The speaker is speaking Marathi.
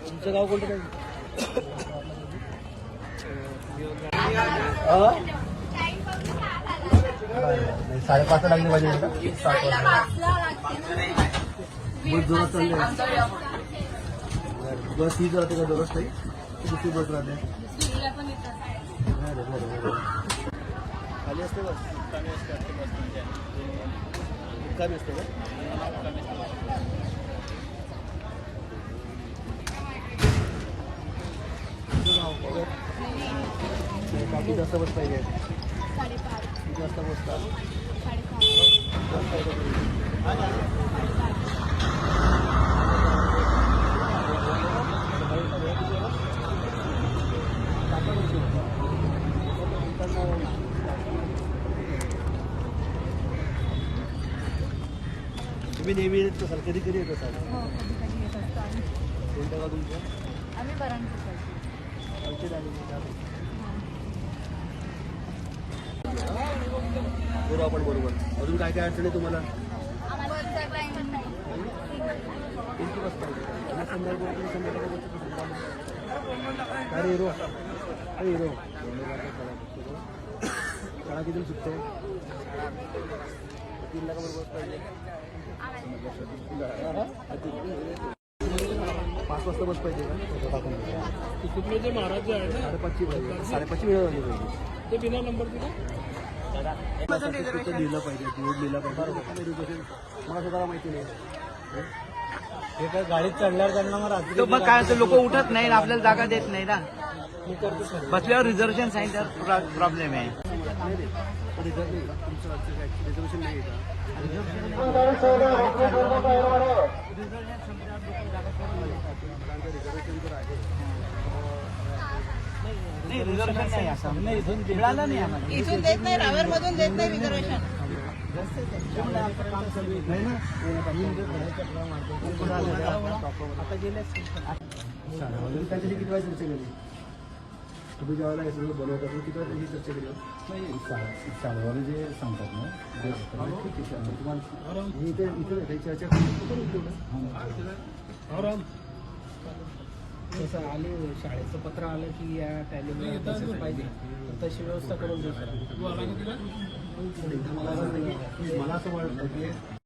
तुमचं गाव कोणतं? काय साडेपाच लागली पाहिजे बस जोरात चालले बस हीच राहते का दररोज ताई की दुसरी बस राहते. बरं, बरं, बरं. खाली असते बस? मुक्कामी असते का? बाकी जास्त बस पाहिजे. किती वाजता बसतात तुम्ही नेहमी येत असाल कधी कधी येत असाल? हो कधी कधी येत असतो आम्ही. कोणतं गाव तुमचं आम्ही बराणपूर आमचे आपण बरोबर. अजून काय काय अडचण आहे तुम्हाला? कोणती बस पाहिजे का हिरो अरे हिरो शाळा किती सुटते? तीनला का बरोबर पाहिजे पाच वाजता बस पाहिजे का जे महाराज जे आहे ना साडेपाचची पाहिजे साडेपाचची वेळ झाली पाहिजे ते बिना नंबर दिला? तिथं लिहिलं पाहिजे बोर्ड लिहिला पाहिजे. मला स्वतःला माहिती नाही. हे काय गाडीत चढल्यावर त्यांना मग रात्री तो मग काय लोक उठत नाही आपल्याला जागा देत नाही ना. बसल्यावर रिझर्वेशन सांगितल्यावर प्रॉब्लेम आहे. रिझर्व नाही तुमचं रिझर्वेशन नाही का रिझर्वेशन जर आहे नाही रिझर्वेशन नाही असं नाही इथून मिळालं नाही आम्हाला इथून देत नाही देत नाही रिझर्वेशन आता गेले किती वेळा तुम्ही ज्यावेळेला हे सगळं बनवतात तुम्ही किती वेळा त्याची चर्चा केली नाही शाळेवाले जे सांगतात ना ते ठीक आहे शाळा. तुम्हाला मी इथे इथे काही चर्चा करू तेवढं जसं आले शाळेचं पत्र आलं की या टायमिंगला बसेस पाहिजे तशी व्यवस्था करून देऊ तिला मला असं वाटतं की